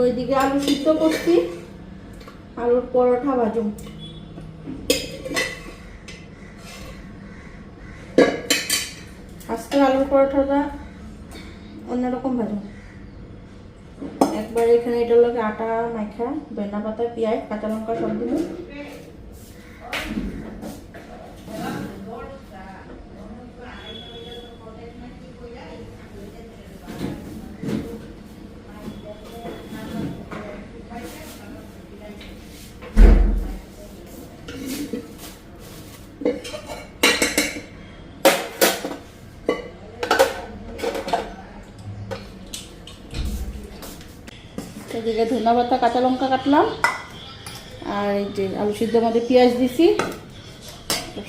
ওইদিকে আলু সিদ্ধ করছি। আলুর পরোটা ভাজুম আজকে আলুর পরোটাটা অন্যরকম ভাজুম একবার এখানে এটা লোক আটা মাখা বেনা পাতা, পেঁয়াজ, কাঁচা লঙ্কা সব দিব এদিকে কাঁচা লঙ্কা কাটলাম। আর এই যে আলু সিদ্ধ মধ্যে পেঁয়াজ দিছি।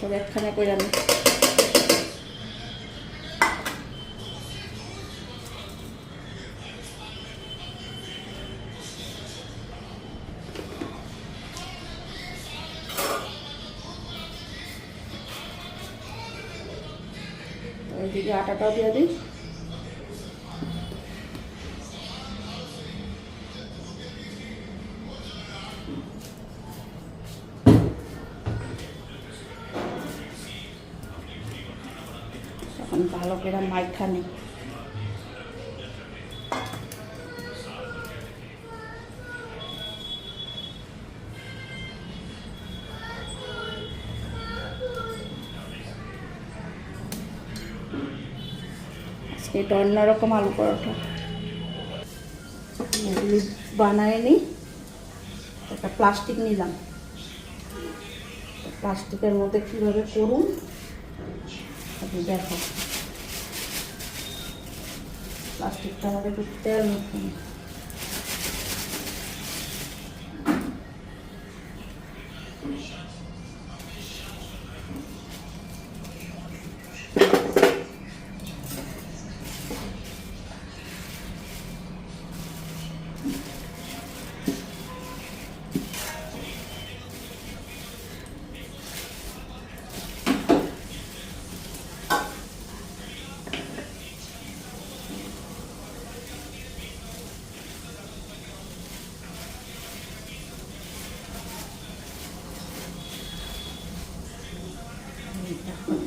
সব একখানা করে আমি আটাটাও দিয়ে এখন ভালো করে মাইখা এটা অন্যরকম আলু পরোটা। বানায় নিই একটা প্লাস্টিক নিলাম প্লাস্টিকের মধ্যে কীভাবে করুন, আপনি দেখো। প্লাস্টিকটা আমাদের একটু তেল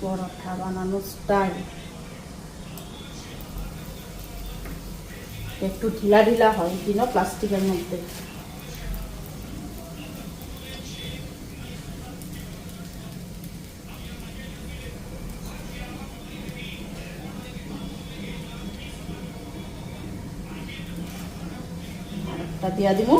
পরোটা বানানোর স্টাইল একটু ঢিলা ঢিলা হয় কিনা প্লাস্টিকের মধ্যে। দিয়া দিব।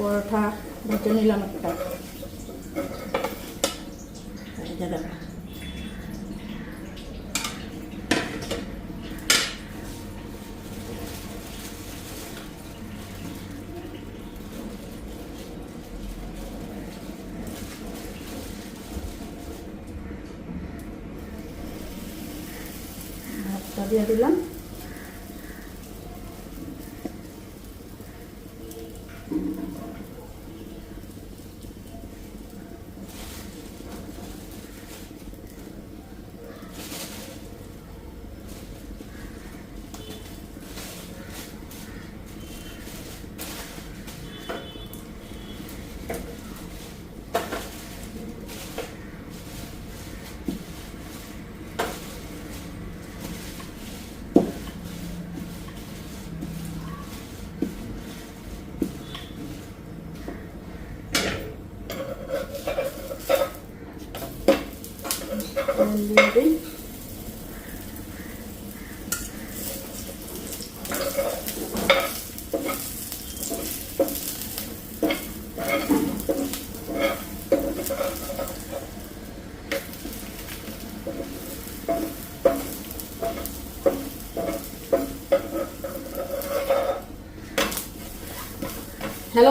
পরোটা ভেজে নিলাম একটা। ভাতটা দিয়ে দিলাম হ্যালো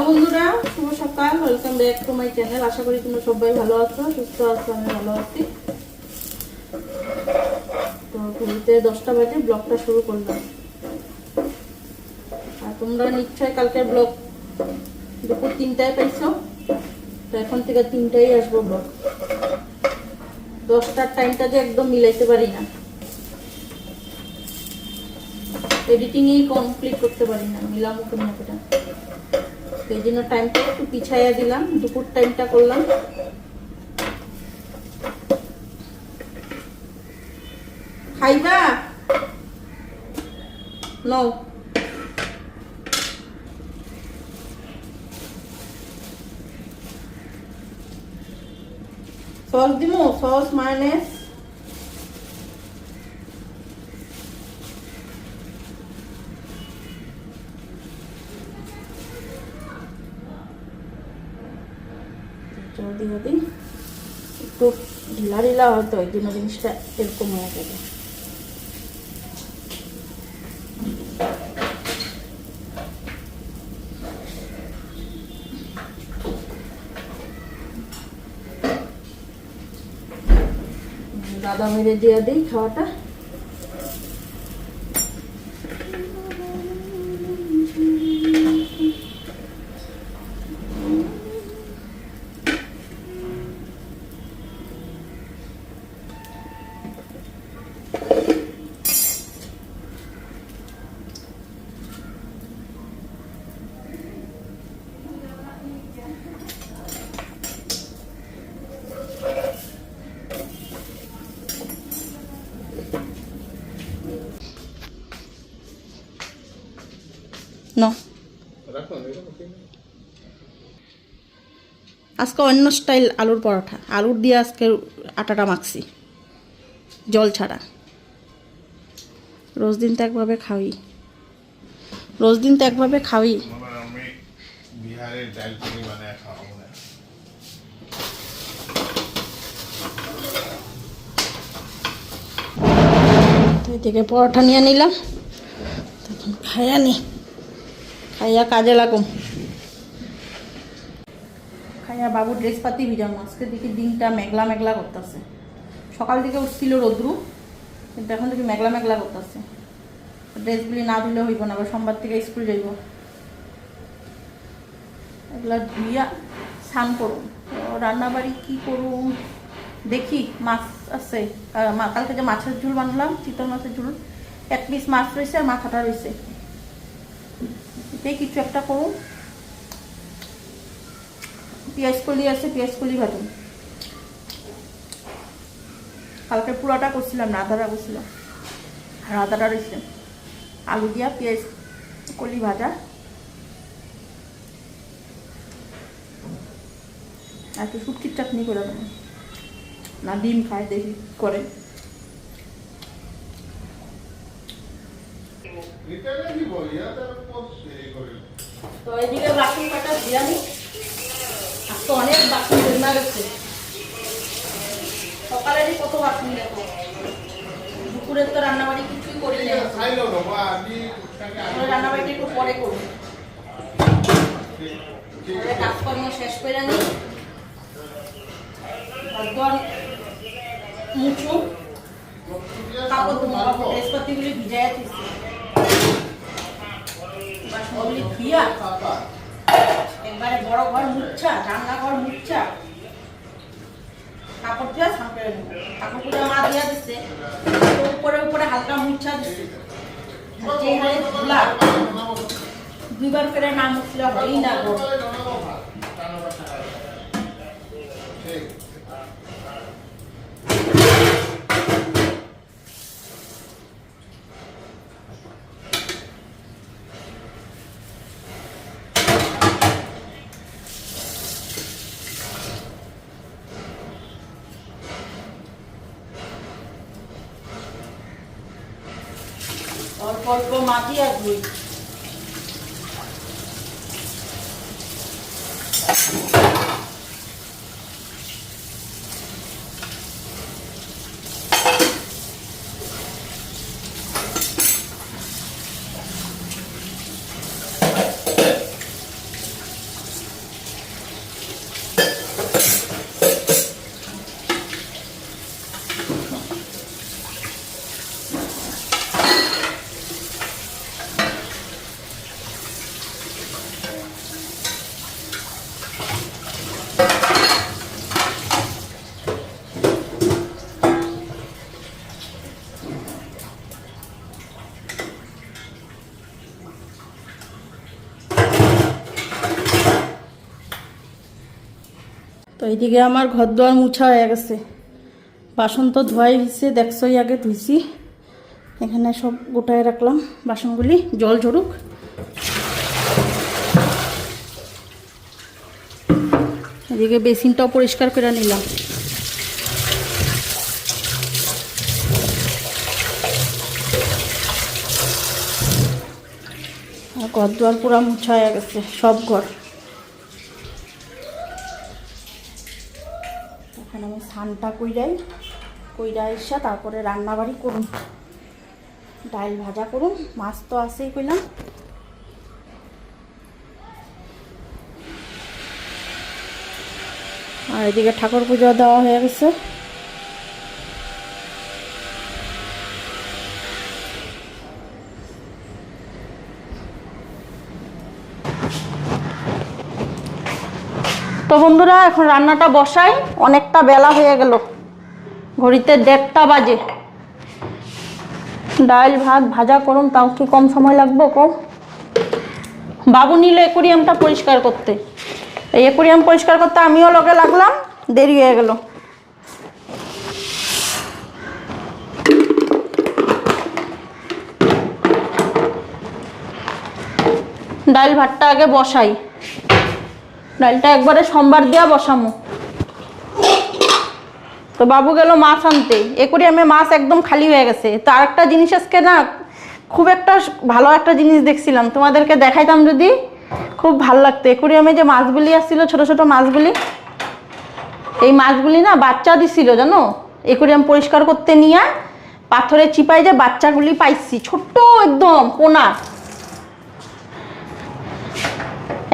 বন্ধুরা, শুভ সকাল। Welcome back to my channel আশা করি তোমরা সবাই ভালো আছো, সুস্থ আছো, আমি ভালো আছি। ঘুরতে দশটা বাজে, ব্লগটা শুরু করলাম। আর তোমরা নিশ্চয় কালকের ব্লগ দুপুর তিনটায় পাইছো তো এখন থেকে তিনটায় আসব ব্লগ। দশটার টাইমটা যে একদম মিলাইতে পারি না। এডিটিংই কমপ্লিট করতে পারি না, মিলামো কেমন এটা সেই জন্য টাইমটা একটু পিছাইয়া দিলাম, দুপুর টাইমটা করলাম। খাইবা নো সস দিমু সস মায়োনেজ জলদি জলদি একটু ঢিলা ঢিলা হয়তো ওই জন্য জিনিসটা এরকম হয়ে যাবে। দাদা মেরে দিয়ে দিই খাওয়াটা ন আজকে অন্য স্টাইল আলুর পরোটা। আলুর দিয়ে আজকে আটাটা মাখছি, জল ছাড়া। রোজ দিন তো একভাবে খাওয়াই। রোজ দিন তো একভাবে খাওয়াই। থেকে পরোটা নিয়ে নিলাম। তখন খাইয়া নি। খাইয়া কাজে লাগুম। খাইয়া বাবু ড্রেস পাতি ভিজাম। আজকে দেখি দিনটা মেঘলা মেঘলা করতেছে। সকাল থেকে উঠছিল রোদ্রু, কিন্তু এখন দেখি মেঘলা মেঘলা করতেছে। ড্রেসগুলি না ধুলে হইব না, আবার সোমবার থেকে স্কুল যাইব। এগুলা ধুইয়া স্নান করুন রান্না বাড়ি কী করুন দেখি, মাছ আছে। কালকে যে মাছের ঝোল বানালাম, চিতল মাছের ঝোল, এক পিস মাছ রয়েছে আর মাথাটা রয়েছে। এটাই কিছু একটা করুন কলি আছে পেঁয়াজ কলি ভাজুন। কালকে পুরোটা করছিলাম না আধাটা করছিলাম। আর আধাটা রয়েছে। আলু দিয়া পেঁয়াজ কলি ভাজা। আর একটু শুটকির চাটনি করে দেবো। না ডিম খায় দেখি করে। ইয়া তো এদিকে বাসন কাটা বিরিয়ানি? অনেক বাসন জমা গেছে সকালেরই কত বাসন দেখো। দুপুরের তো রান্নাবাড়ি কিছুই করি রান্নাবাড়িটা একটু পরে করব কাজকর্ম শেষ করে নিই ঘর মুছু কাপড় তোমার ড্রেসপাতিগুলি ভিজাই দিচ্ছি বাসনগুলি ধুইয়া একবারে বড় ঘর মুচ্ছা রান্নাঘর মুচ্ছা। কাপড় দিয়ে স্নান করে নেব। পুজো মা দিচ্ছে উপরে উপরে হালকা মুচ্ছা দিচ্ছে দুইবার করে না মুছলে হয়ই না মাটি আর ধুই তো এইদিকে আমার ঘর দুয়ার মুছা হয়ে গেছে। বাসন তো ধোয়াই হয়েছে, দেখছই আগে ধুইছি। এখানে সব গোটায় রাখলাম বাসনগুলি, জল ঝরুক। এদিকে বেসিনটাও পরিষ্কার করে নিলাম। আর ঘর দুয়ার পুরা মুছা হয়ে গেছে, সব ঘর। আমি কইরাই, কইরা এসা তারপরে রান্নাবাড়ি করুন। ডাল ভাজা করুন, মাছ তো আছেই কইলাম। আর এদিকে ঠাকুর পুজো দেওয়া হয়ে গেছে। তো বন্ধুরা, এখন রান্নাটা বসাই। অনেকটা বেলা হয়ে গেল। ঘড়িতে দেড়টা বাজে। ডাল, ভাত ভাজা করুন, তাও কি কম সময় লাগবে কম বাবু নিল একুরিয়ামটা পরিষ্কার করতে। এই একুরিয়াম পরিষ্কার করতে আমিও লগে লাগলাম, দেরি হয়ে গেল। ডাল, ভাতটা আগে বসাই। ডালটা একবারে সোমবার দিয়া বসামো। তো বাবু গেল মাছ আনতে। একুরিয়ামে মাছ একদম খালি হয়ে গেছে। তো আরেকটা জিনিস আজকে না খুব একটা ভালো একটা জিনিস দেখছিলাম। তোমাদেরকে দেখাইতাম যদি, খুব ভালো লাগতো। একুরিয়ামে যে মাছগুলি আসছিল, ছোট ছোট মাছগুলি, এই মাছগুলি না বাচ্চা দিছিল, জানো? একুরিয়াম পরিষ্কার করতে নিয়ে পাথরে চিপাই যে বাচ্চাগুলি পাইছি। ছোট্ট একদম পোনা।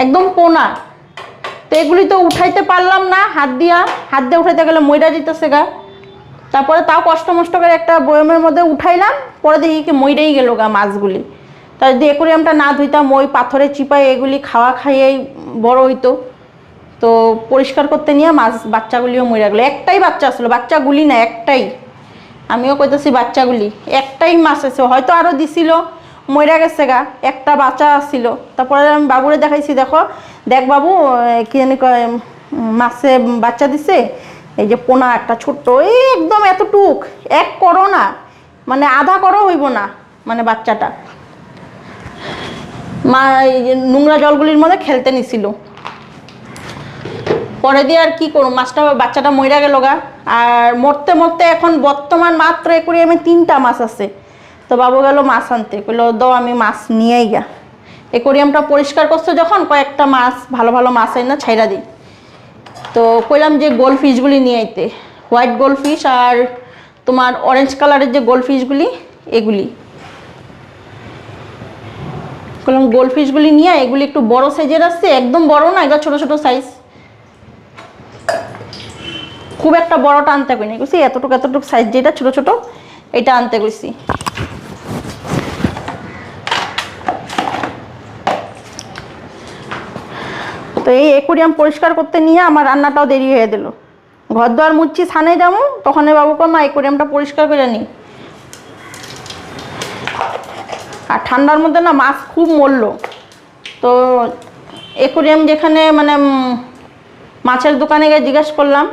একদম পোনা। এগুলি তো উঠাইতে পারলাম না, হাত দিয়া। হাত দিয়ে উঠাইতে গেলে ময়রা দিতেছে গা। তারপরে তাও কষ্ট মষ্ট করে একটা বয়মের মধ্যে উঠাইলাম, পরে দেখি কি ময়রাই গেল গা মাছগুলি। তাই যদি একুরিয়ামটা না ধুইতাম, ওই পাথরে চিপাই এগুলি খাওয়া খাইয়েই বড় হইতো। তো পরিষ্কার করতে নিয়ে মাছ, বাচ্চাগুলিও মরে গেলো। একটাই বাচ্চা আসলো, বাচ্চাগুলি না, একটাই। আমিও কইতেছি বাচ্চাগুলি, একটাই মাছ আছে। হয়তো আরও দিছিল মরে গেছে গা, একটা বাচ্চা আসছিল তারপরে আমি বাবুরে দেখাইছি, দেখো, দেখ বাবু কি জানি কয় মাছে বাচ্চা দিছে, এই যে পোনা একটা ছোট্ট এই একদম এতটুক, এক করো না মানে আধা করো হইব না মানে বাচ্চাটা। মা, এই যে নোংরা জলগুলির মধ্যে খেলতে নিছিল। পরে দিয়ে আর কি করুম মাছটা বাচ্চাটা মইরা গেল গা। আর মরতে মরতে এখন বর্তমান মাত্র একুরিয়ামে তিনটা মাছ আছে। তো বাবু গেল মাছ আনতে, কইলো, দাও, আমি মাছ নিয়েই গা একুরিয়ামটা পরিষ্কার করছে যখন কয়েকটা মাছ, ভালো ভালো মাছ না ছাইরা দিই। তো কইলাম যে, গোল ফিশগুলি নিয়ে আইতে। হোয়াইট গোল ফিশ আর তোমার অরেঞ্জ কালারের যে গোল ফিশগুলি, এগুলি। কইলাম, গোল ফিশগুলি নিয়ে এগুলি একটু বড় সাইজের আসছে, একদম বড় না, এগুলো ছোট ছোট সাইজ। খুব একটা বড়টা আনতে কই না কইছি, এতটুকু এতটুকু সাইজ যেটা, ছোট ছোট, এটা আনতে কইছি। তো এই একুরিয়াম পরিষ্কার করতে নিয়ে আমার রান্নাটাও দেরি হয়ে দিল। ঘর দোয়ার মুচ্ছি ছানে যাব, তখন বাবু মা, একুরিয়ামটা পরিষ্কার করে নি। আর ঠান্ডার মধ্যে না মাছ খুব মরল। তো একুরিয়াম যেখানে মানে মাছের দোকানে গিয়ে জিজ্ঞেস করলাম।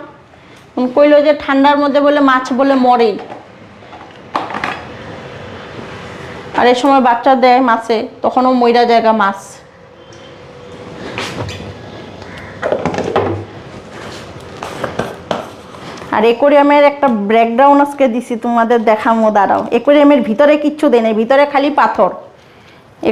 কইলো যে, ঠান্ডার মধ্যে বলে মাছ বলে মরে। আর এ সময় বাচ্চা দেয় মাছে, তখনও ময়রা জায়গা মাছ। আর একুরিয়ামের একটা ব্রেকডাউন আজকে দিছি, তোমাদের দেখামো, দাঁড়াও। একুরিয়ামের ভিতরে কিচ্ছু দেয় নাই, ভিতরে খালি পাথর।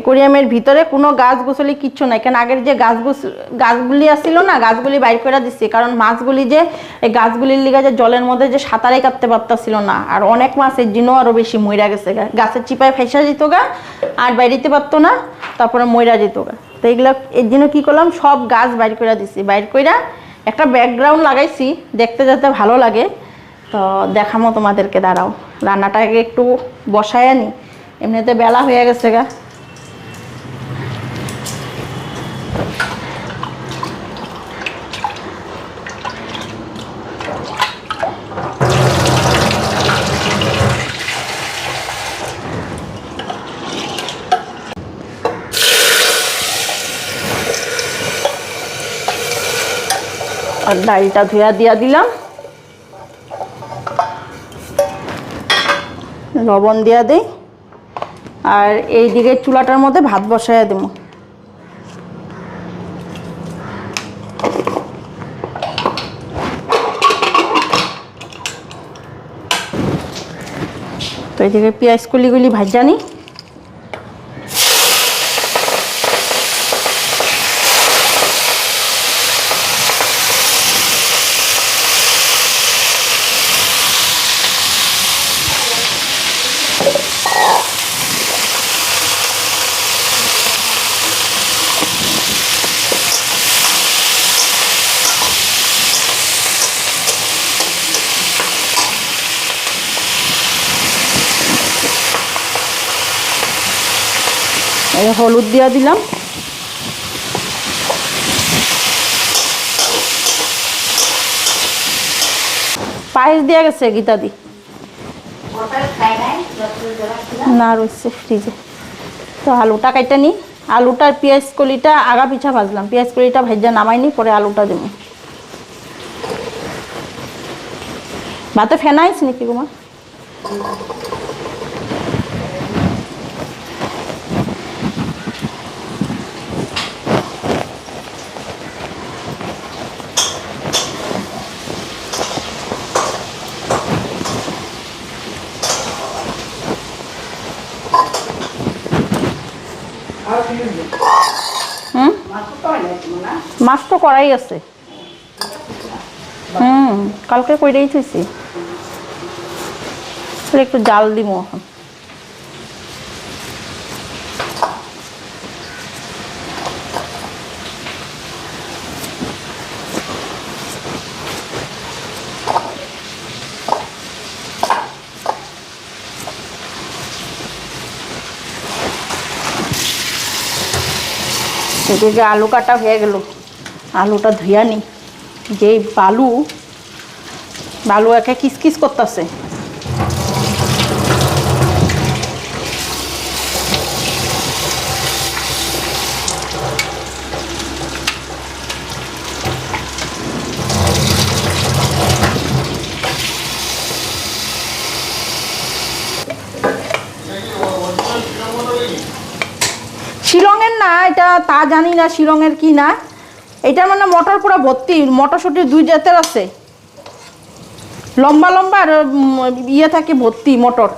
একুরিয়ামের ভিতরে কোনো গাছ গোছলি কিচ্ছু নাই, কেন আগের যে গাছ গুছ গাছগুলি আসছিল না, গাছগুলি বাইর করে দিচ্ছি কারণ মাছগুলি যে, এই গাছগুলির লিগে যে জলের মধ্যে যে সাঁতারাই কাটতে পারতাছিল না, আর অনেক মাছ এর জন্য আরও বেশি মইরা গেছে গা। গাছের চিপায় ফেসা যেত গা, আর বাইরিতে পারতো না, তারপরে মইরা যেত গা। তো এগুলো এর জন্য কী করলাম, সব গাছ বাইর করে দিছি, বাইর কইরা একটা ব্যাকগ্রাউন্ড লাগাইছি, দেখতে যাতে ভালো লাগে। তো দেখামো তোমাদেরকে, দাঁড়াও। রান্নাটাকে একটু বসায় আনি। এমনিতে বেলা হয়ে গেছে গা। আর ডালটা ধুয়া দিয়া দিলাম। লবণ দিয়া দিই। আর এই দিকে চুলাটার মধ্যে ভাত বসাইয়া দেবো। তো এইদিকে পেঁয়াজ কলিগুলি ভাজা হলুদ দিয়া দিলাম। পায়েস দিয়া গেছে গীতাদি না, রয়েছে ফ্রিজে। তো আলুটা কাইটা নি। আলুটার পেঁয়াজ কলিটা, আগা পিছা ভাজলাম। পেঁয়াজ কলিটা ভাজা নামাইনি, পরে আলুটা দেবো। ভাতে ফেনা আইস নাকি তোমার? করাই আছে। হুম, কালকে কইরাই থইছি। একটু জাল দিব এখন। এদিকে আলু কাটা হয়ে গেল। আলুটা ধুয়া নি। যে বালু বালু একে কিসকিস করতেছে। শিলংয়ের না, এটা তা জানি না শিলংয়ের কি না। এটা মানে মটর পুরো ভর্তি, মটরশুটির দুই জাতের আছে। লম্বা লম্বা আর ইয়ে থাকে ভর্তি মটর।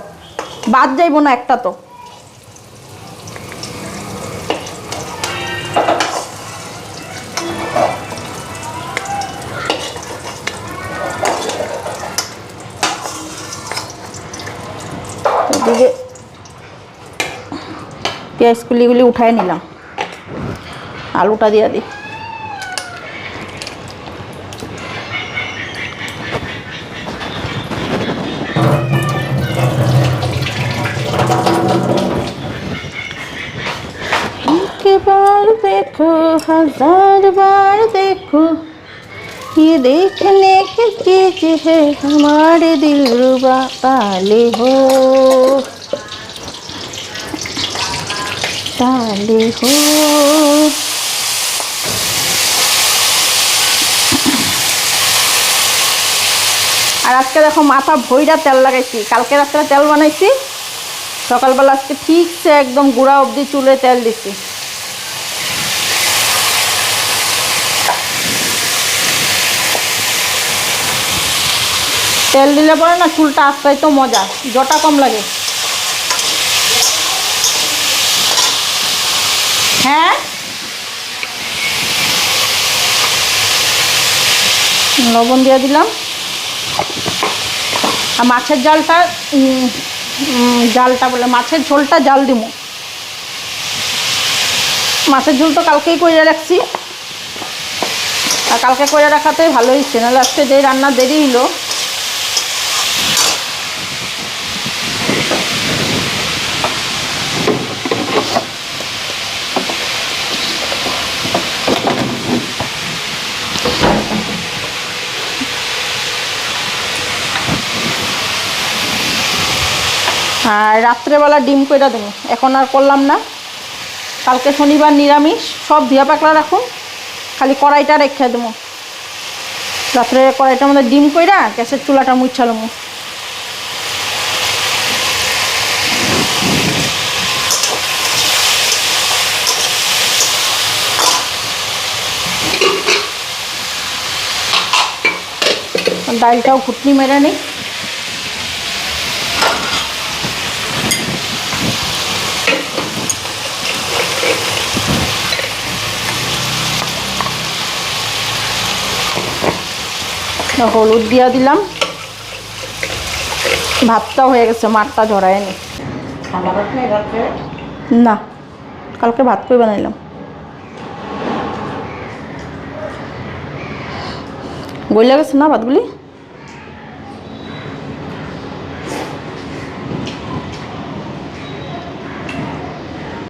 বাদ যাইব না একটা তো। পেঁয়াজ কুলিগুলি উঠাই নিলাম। আলুটা দিয়ে দিই। देखो हजार बार देखो ये देखने की चीज है हमारे दिल रुबा पाले हो পালে হো আর আজকে দেখো মাথা ভইরা তেল লাগাইছি কালকে রাত্রে তেল বানাইছি সকালবেলা আজকে ঠিকছে একদম গুঁড়া অবধি চুলে তেল দিছি তেল দিলে পরে না চুলটা আস্তাই তো মজা, জটা কম লাগে। হ্যাঁ? লবণ দিয়ে দিলাম। আর মাছের জালটা জালটা বলে, মাছের ঝোলটা জাল দিব। মাছের ঝোল তো কালকেই করে রাখছি। আর কালকে করে রাখাতে ভালো হয়েছে নাহলে আজকে যে রান্না দেরি হলো আর রাত্রেবেলা ডিম কইরা দেবো। এখন আর করলাম না। কালকে শনিবার নিরামিষ, সব ধুয়া পাকলা রাখুন। খালি কড়াইটা রেখে দেবো। রাত্রে কড়াইটার মধ্যে ডিম কইরা গ্যাসের চুলাটা মুছালাম ডালটাও ঘুটনি মেরে নেই। হলুদ দিয়া দিলাম। ভাতটাও হয়ে গেছে মাঠটা ঝরায় নি। না কালকে ভাত করে বানাইলাম? গইলা গেছে না ভাতগুলি?